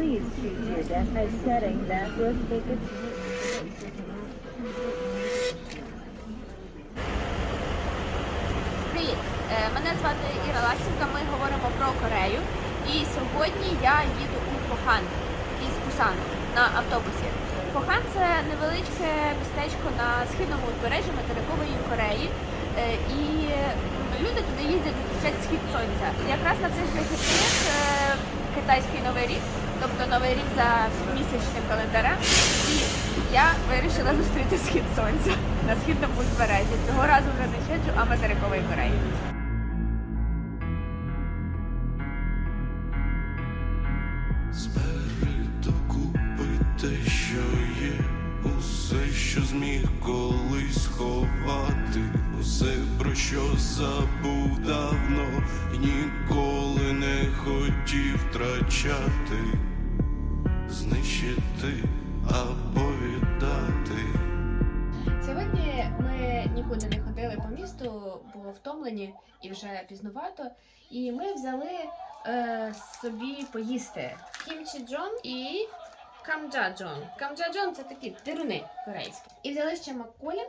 Please choose your deck setting that will take Привіт! Е, Мене звати Іра Ласівка, ми говоримо про Корею. І сьогодні я їду у Похан із Пусану на автобусі. Похан це невеличке містечко на східному узбережжі материкової Кореї. Е, І люди туди їздять зустрічати схід сонця. Якраз на цих вихідних е, китайський новий рік, тобто новий рік за місячним календарем. І я вирішила зустріти схід сонця на східному узбережжі. Цього разу вже не щеджу, а материкової Кореї. Збери докупи те, що є, усе, що зміг колись ховати, усе, про що забув давно ніколи не хотів втрачати, знищити або віддати. Сьогодні ми нікуди не ходили по місту, бо втомлені і вже пізнувато. І ми взяли е, собі поїсти кімчі джон і камджаджон. Камджаджон це такі дируни корейські. І взяли ще макколі,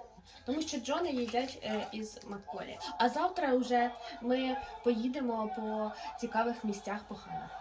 тому що джони їдять е, із макколі. А завтра вже ми поїдемо по цікавих місцях Похана. 무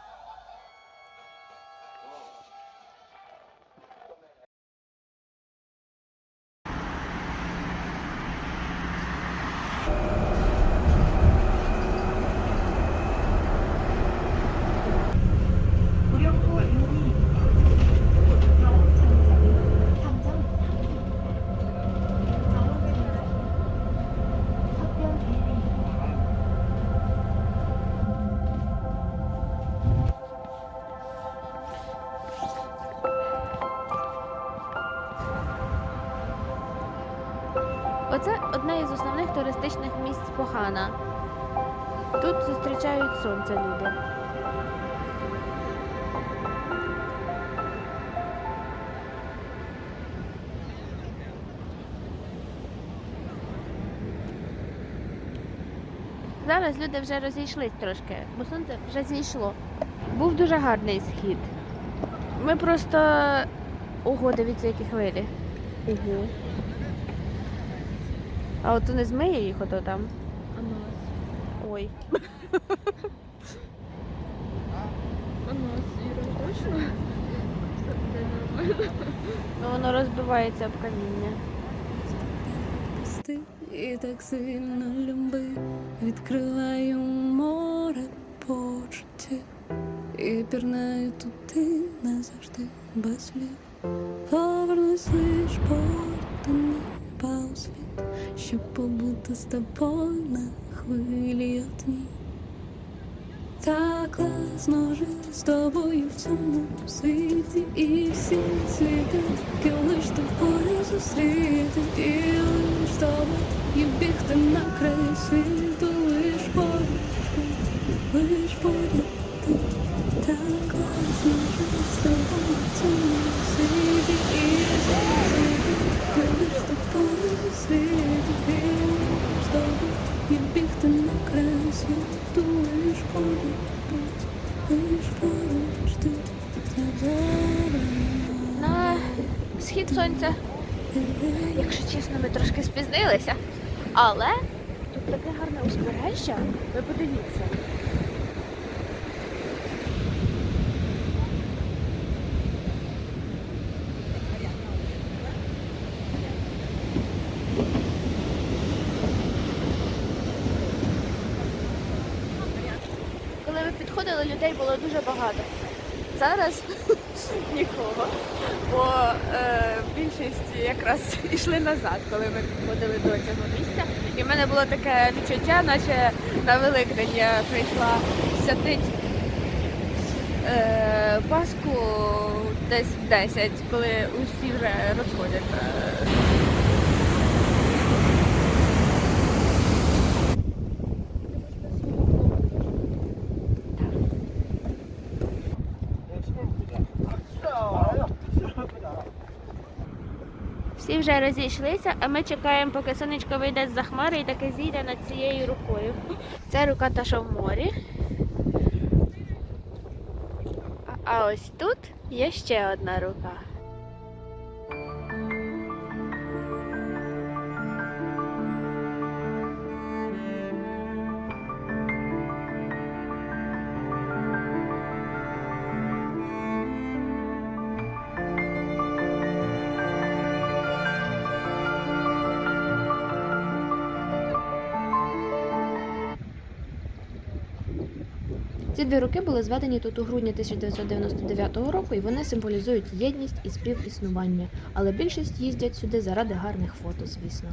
одне туристичних місць Похана. Тут зустрічають сонце люди. Зараз люди вже розійшлись трошки, бо сонце вже зійшло. Був дуже гарний схід. Ми просто. Ого, дивіться, які хвилі. Ого. А от не змиє їх ото там. А нас? Ой. А нас, Іра, точно? Нормально. Ну воно розбивається об каміння. Ти і так сильно люби, відкриваю море почуттів і пірнаю туди назавжди без слів. Повернусь лиш у світ, щоб побути з тобою на хвилі одній. Так класно жити з тобою в цьому світі. І всі світи, тільки лиш тобою зустріти, і лиш тобою і бігти на край світу, лиш поруч, лиш поруч схід сонця, якщо чесно, ми трошки спізнилися. Але тут таке гарне узбережжя. Ви подивіться. Коли ми підходили, людей було дуже багато. Зараз нікого, бо е, більшість якраз йшли назад, коли ми підходили до цього місця. І в мене було таке відчуття, наче на Великдень я прийшла святить е, Пасху десь в 10, коли усі вже розходяться. Всі вже розійшлися, а ми чекаємо, поки сонечко вийде з-за хмари і таки зійде над цією рукою. Це рука та що в морі. А ось тут є ще одна рука. Ці дві руки були зведені тут у грудні 1999 року, і вони символізують єдність і співіснування. Але більшість їздять сюди заради гарних фото, звісно.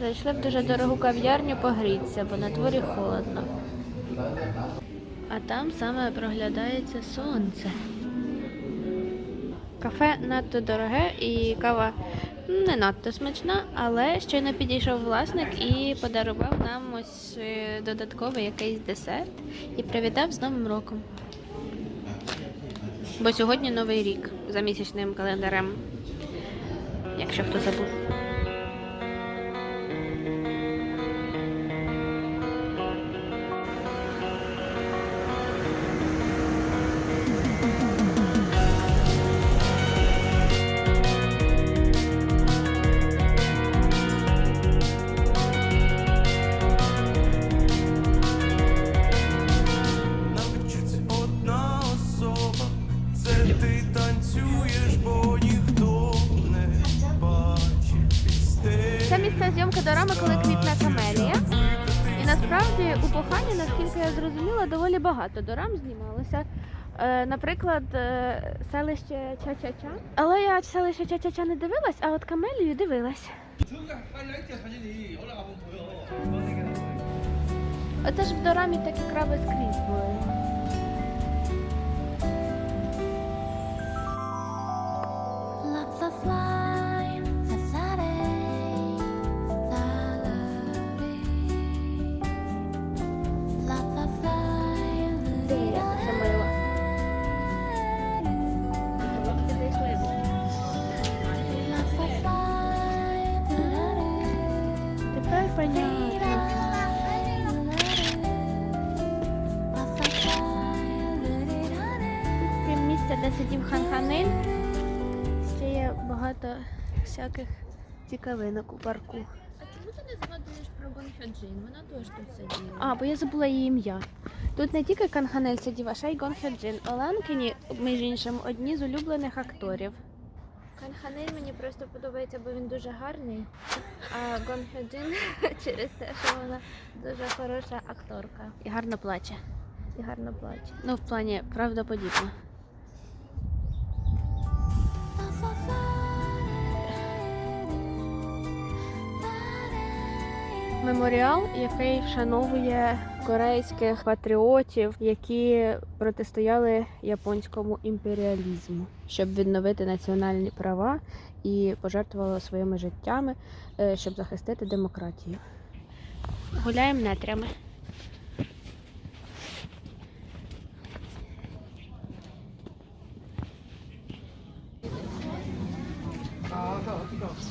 Зайшли в дуже дорогу кав'ярню погрітися, бо на дворі холодно. А там саме проглядається сонце. Кафе надто дороге і кава не надто смачна, але щойно підійшов власник і подарував нам ось е, додатковий якийсь десерт і привітав з Новим роком. Бо сьогодні новий рік за місячним календарем, якщо хто забув. Це місце зйомки дорами, коли квітне камелія. І насправді у Похані, наскільки я зрозуміла, доволі багато дорам знімалося. Е, наприклад, е, селище Ча-Ча-Ча. Але я селище Ча-Ча-Ча не дивилась, а от камелію дивилась. Оце ж в дорамі такі краби скрізь були. Понятно. Крім місця, де сидів хан Ханель, ще є багато всяких цікавинок у парку. А чому ти не згадуєш про Гонхьоджин? Вона теж тут сиділа. А, бо я забула її ім'я. Тут не тільки Кан Ханель сидів, а ще й Гон Хьоджин. Оленкіні, між іншим, одні з улюблених акторів. Кан Ханель мені просто подобається, бо він дуже гарний. А Гон Хьоджин через те, що вона дуже хороша акторка. І гарно плаче. І гарно плаче. Ну, в плані правдоподібно. Меморіал, який вшановує корейських патріотів, які протистояли японському імперіалізму, щоб відновити національні права і пожертвували своїми життями, е, щоб захистити демократію. Гуляємо нетрями.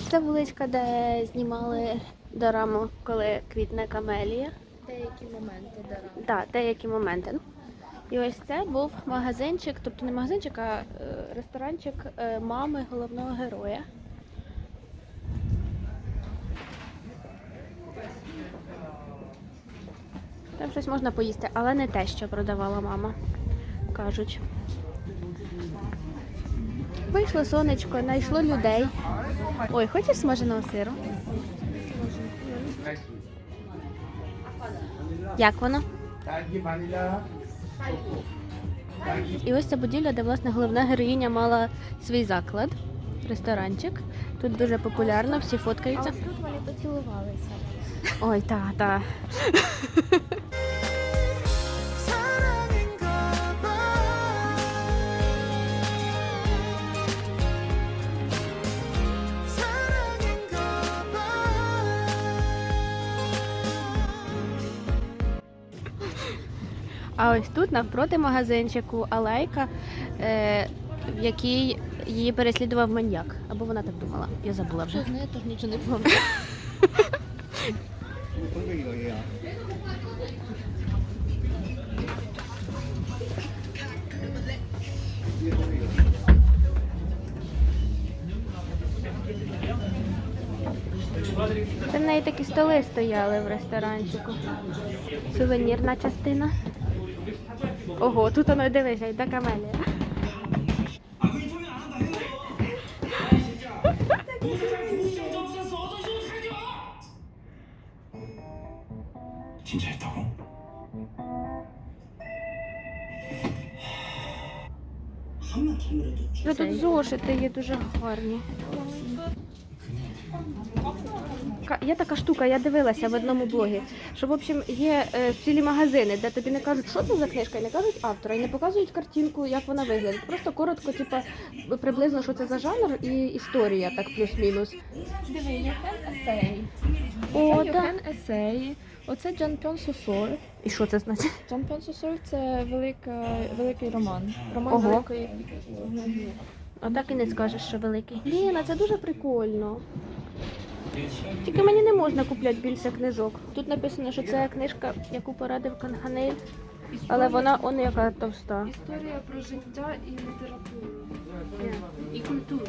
Це вуличка, де знімали дораму, коли квітне камелія. Деякі моменти дорами. Так, деякі моменти. І ось це був магазинчик, тобто не магазинчик, а е, ресторанчик е, мами головного героя. Там щось можна поїсти, але не те, що продавала мама, кажуть. Вийшло сонечко, знайшло людей. Ой, хочеш смаженого сиру? Як воно? І ось ця будівля, де власне головна героїня мала свій заклад, ресторанчик. Тут дуже популярно, всі фоткаються. тут вони поцілувалися. Ой, та, та. А ось тут навпроти магазинчику алейка, е, в якій її переслідував маньяк. Або вона так думала. Я забула вже. Я теж нічого не пам'ятаю. Це в неї такі столи стояли в ресторанчику. Сувенірна частина. Ого, тут воно дивися, йде камелія. Вже тут зошити є дуже гарні. Є така штука, я дивилася в одному блогі, що в общем є е, цілі магазини, де тобі не кажуть, що це за книжка, і не кажуть автора, і не показують картинку, як вона виглядає. Просто коротко, типа, приблизно, що це за жанр і історія, так плюс-мінус. Диви, Євген Есей. О, Це так. Євген Есей. Оце Джан Пьон Сосор. І що це значить? Джан Пьон Сосор це велика, великий роман. Роман Ого. великої. А так і не скажеш, що великий. Ліна, це дуже прикольно. Тільки мені не можна купляти більше книжок. Тут написано, що це книжка, яку порадив Канганель, але вона он яка товста. Історія про життя і літературу. І культуру.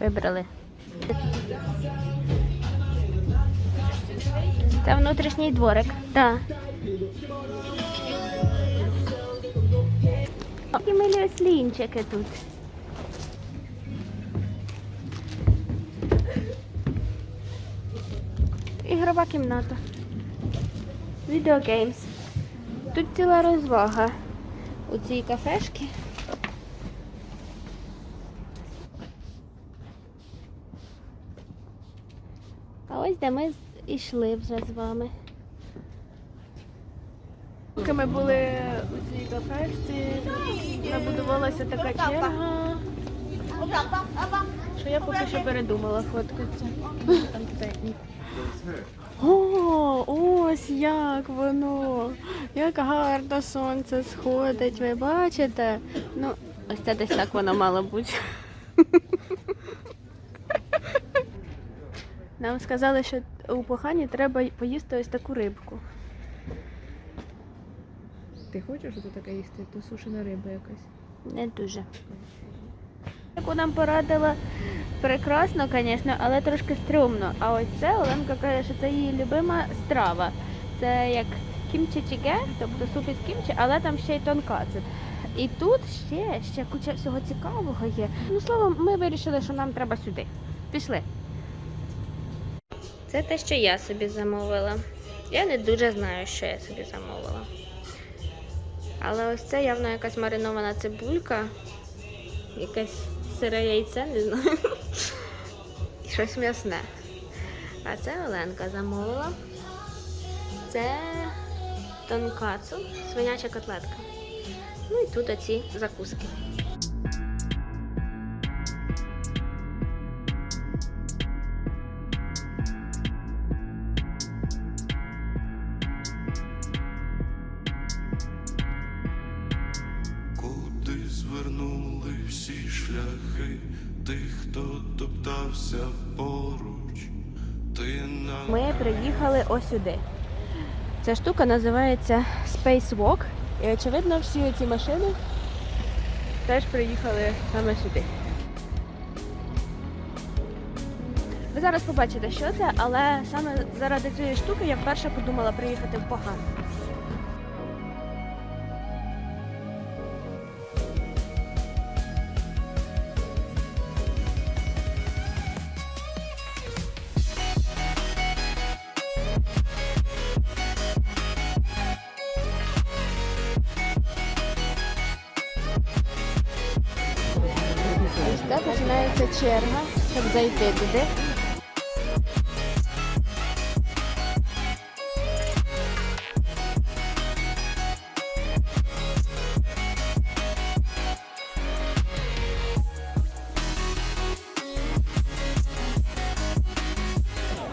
Вибрали. Це внутрішній дворик. Так. Які милі ослінчики тут. Ігрова кімната. Відеогеймс. Тут ціла розвага у цій кафешці. А ось де ми йшли вже з вами. Поки ми були у цій кафешці, набудувалася така черга, що я поки що передумала фоткатися. Там. О, ось як воно! Як гарно сонце сходить, ви бачите? Ну, ось це десь так воно мало бути. Нам сказали, що у Похані треба поїсти ось таку рибку. Ти хочеш тут таке їсти? То сушена риба якась. Не дуже. Яку нам порадила прекрасно, звісно, але трошки стрьомно. А ось це Оленка каже, що це її любима страва. Це як кімчі чіге, тобто суп із кімчі, але там ще й тонкацу. І тут ще, ще куча всього цікавого є. Ну, словом, ми вирішили, що нам треба сюди. Пішли. Це те, що я собі замовила. Я не дуже знаю, що я собі замовила. Але ось це явно якась маринована цибулька, якесь сире яйце, не знаю. Щось м'ясне. А це Оленка замовила. Це тонкацу, свиняча котлетка. Ну і тут оці закуски. Сюди. Ця штука називається Space Walk. І очевидно, всі ці машини теж приїхали саме сюди. Ви зараз побачите, що це, але саме заради цієї штуки я вперше подумала приїхати в Поган. Черга, щоб зайти туди.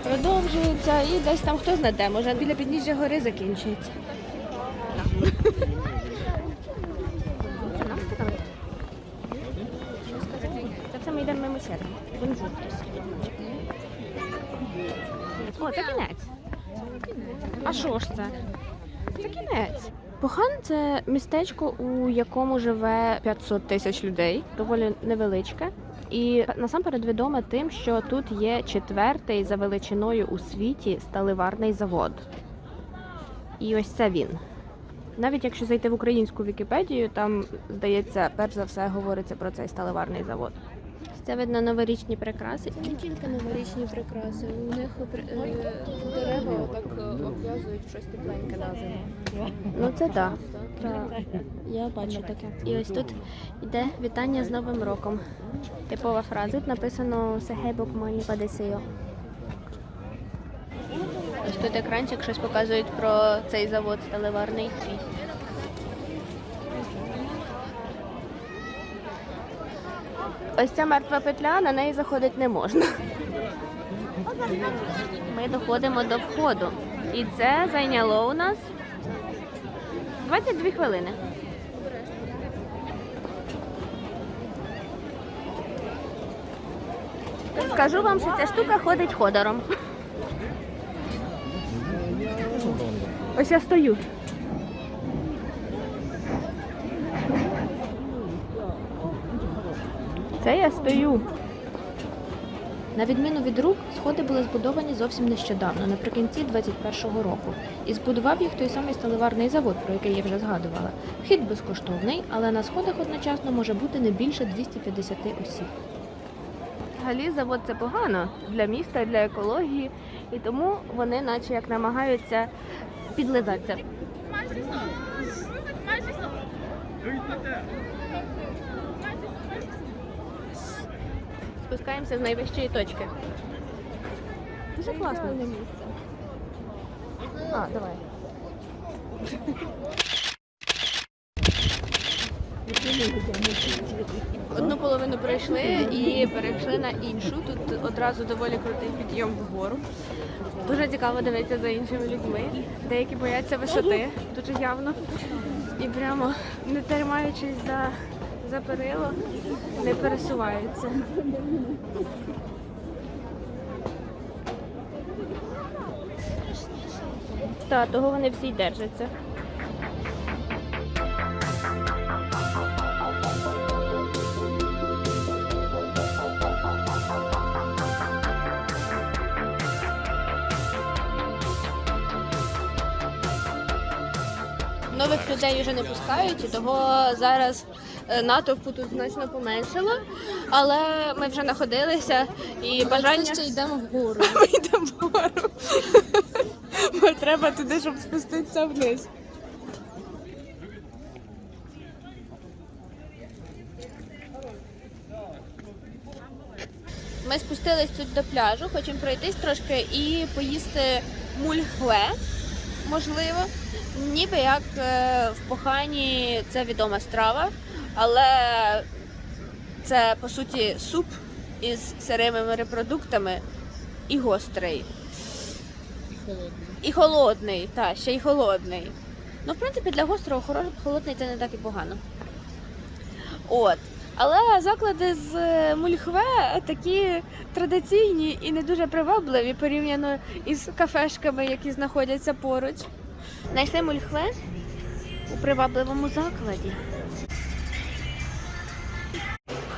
Продовжується і десь там хто знає, де, може біля підніжжя гори закінчується. Це нам сказали? Це все ми йдемо мимо черги. Бонжур хтось. О, це кінець. А що ж це? Це кінець. Похан це містечко, у якому живе 500 тисяч людей, доволі невеличке. І насамперед відоме тим, що тут є четвертий за величиною у світі сталеварний завод. І ось це він. Навіть якщо зайти в українську Вікіпедію, там, здається, перш за все говориться про цей сталеварний завод. Це видно новорічні прикраси. Це не тільки новорічні прикраси, у них е, дерева так е, обв'язують щось тепленьке на зиму. Ну це так. Я бачу таке. І ось тут йде вітання з Новим роком. Типова фраза. Тут написано Сегебок мені падесио. Ось тут екранчик щось показують про цей завод сталеварний. Ось ця мертва петля, на неї заходити не можна. Ми доходимо до входу. І це зайняло у нас 22 хвилини. Скажу вам, що ця штука ходить ходором. Ось я стою. Це я стою. На відміну від рук, сходи були збудовані зовсім нещодавно, наприкінці 21-го року. І збудував їх той самий сталеварний завод, про який я вже згадувала. Вхід безкоштовний, але на сходах одночасно може бути не більше 250 осіб. Взагалі завод це погано для міста, для екології, і тому вони наче як намагаються підлизатися. Спускаємося з найвищої точки. Дуже класно. місце. А, давай. Одну половину пройшли і перейшли на іншу. Тут одразу доволі крутий підйом вгору. Дуже цікаво дивитися за іншими людьми. Деякі бояться висоти, дуже явно. І прямо не тримаючись за, за перило, не пересуваються. Та, того вони всі й держаться. Нових людей вже не пускають, і того зараз натовпу тут значно поменшало. Але ми вже знаходилися і бажання. ще йдемо вгору. Ми йдемо вгору. Бо треба туди, щоб спуститися вниз. Ми спустились тут до пляжу, хочемо пройтись трошки і поїсти мульгле, можливо. Ніби як е, в Похані це відома страва, але це по суті суп із сирими морепродуктами і гострий. І холодний, І холодний, та, ще й холодний. Ну, в принципі, для гострого холодний це не так і погано. От. Але заклади з е, мульхве такі традиційні і не дуже привабливі порівняно із кафешками, які знаходяться поруч. Знайшли мульхве у привабливому закладі.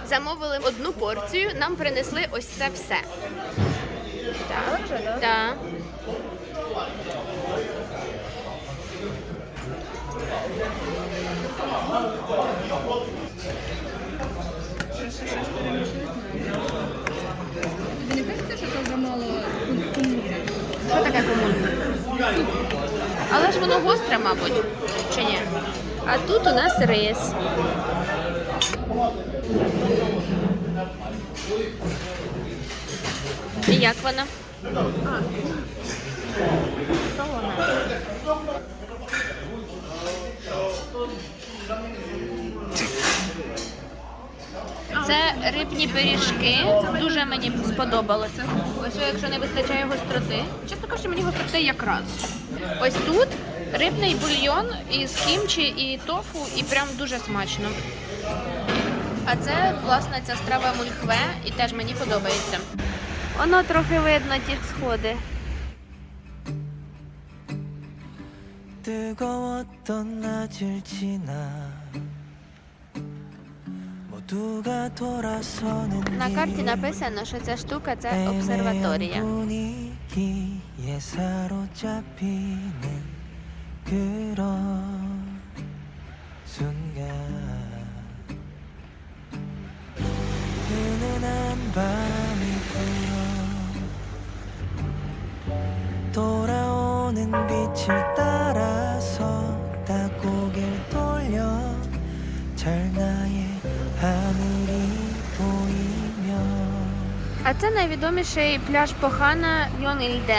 Замовили одну порцію, нам принесли ось це все. Так. Так. Тобі не кажеться, що це замало кумуса? Що таке комун? Але ж воно гостре, мабуть, чи ні? А тут у нас рис. І як вона? Солона. Це рибні пиріжки. Дуже мені сподобалося. Ось якщо не вистачає гостроти. Чесно кажучи, мені гостроти якраз. Ось тут рибний бульйон із кімчі і тофу, і прям дуже смачно. А це, власне, ця страва мульхве і теж мені подобається. Воно трохи видно ті сходи. 뜨거웠던 낮을 지나 На карті 길 написано, що ця штука це 애매한 обсерваторія. 분위기에 사로잡히는 그런 순간 은은한 바람이 불어 돌아오는 빛을 따라 А це найвідоміший пляж Похана Йонельде.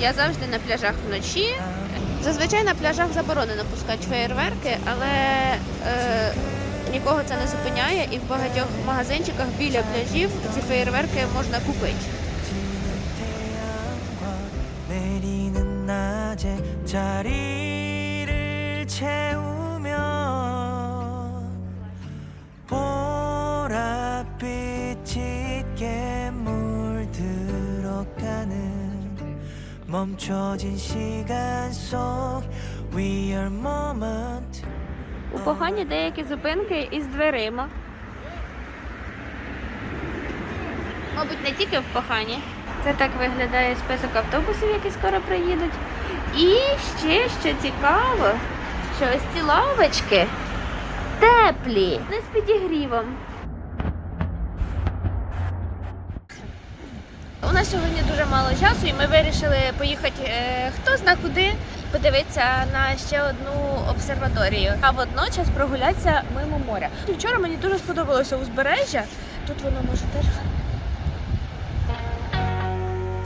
Я завжди на пляжах вночі. Зазвичай на пляжах заборонено пускати феєрверки, але е, нікого це не зупиняє, і в багатьох магазинчиках біля пляжів ці феєрверки можна купити. 채우 멈춰진 시간 속 We are moment У Похані деякі зупинки із дверима. Мабуть, не тільки в Похані. Це так виглядає список автобусів, які скоро приїдуть. І ще що цікаво, що ось ці лавочки теплі, не з підігрівом. Нас сьогодні дуже мало часу, і ми вирішили поїхати е, хто зна куди, подивитися на ще одну обсерваторію, а водночас прогулятися мимо моря. Вчора мені дуже сподобалося узбережжя. Тут воно може теж.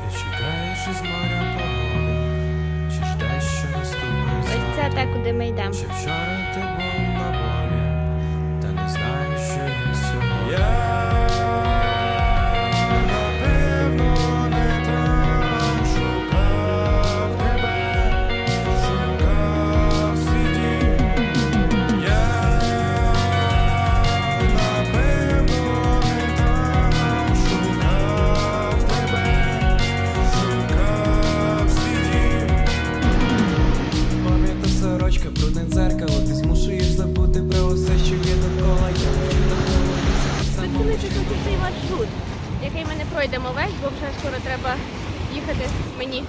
Ти чекаєш із моря погоди, чи ждеш, що наступить Ось це те, куди ми йдемо. Чи вчора ти був на волі, та не знаєш, що є сьогодні.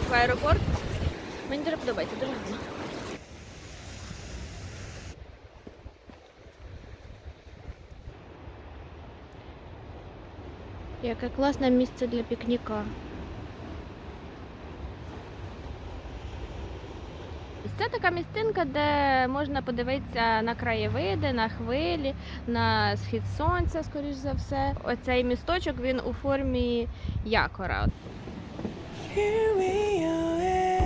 В аеропорт. Мені дуже подобається, дуже гарно. Яке класне місце для пікніка. Це така місцинка, де можна подивитися на краєвиди, на хвилі, на схід сонця, скоріш за все. Оцей місточок він у формі якора. Here we are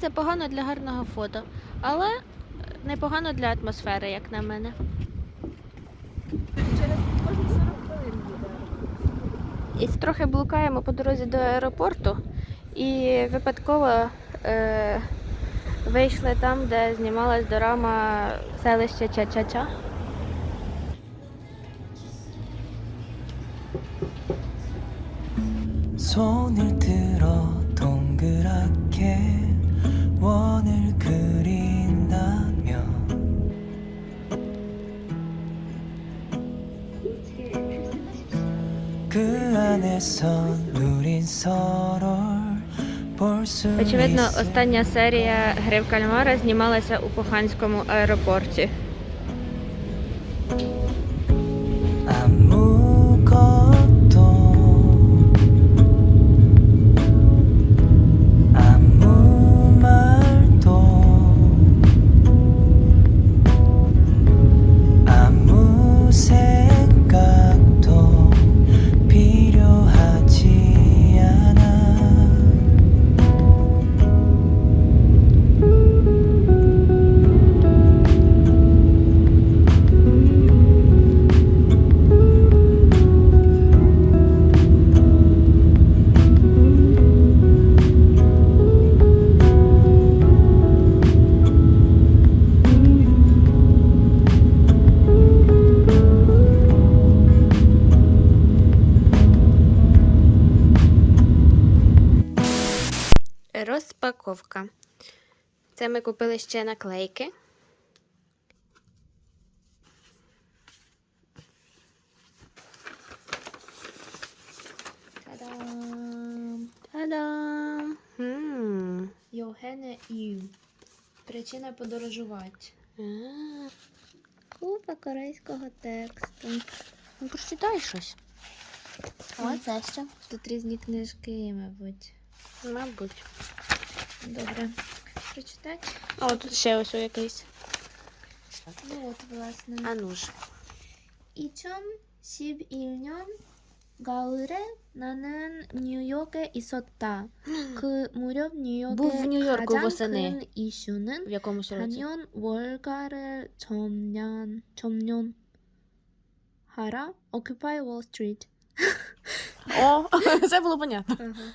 це погано для гарного фото, але непогано для атмосфери, як на мене. І трохи блукаємо по дорозі до аеропорту і випадково е, вийшли там, де знімалась дорама селище Ча-Ча-Ча. 손을 들어 동그랗게 원을 그린다면 그 안에선 우린 서로를 볼수 Очевидно, остання серія Гри в кальмара знімалася у Поханському аеропорті. Це ми купили ще наклейки. Та-дам! Та-дам! Йогене Ю. Причина подорожувати. Купа корейського тексту. Ну, прочитай щось. О, це що? Тут різні книжки, мабуть. Мабуть. Добре. Прочитати? О, тут ще ось якийсь. Ну от, власне. А ну ж. 2011년 가을에 나는 뉴욕에 있었다. 그 무렵 뉴욕의 був в Нью-Йорку 가장 восени. 큰 이슈는 В якомусь році. 단연 월가를 점령 점령하라 Occupy Wall Street. О, це було понятно. Ага.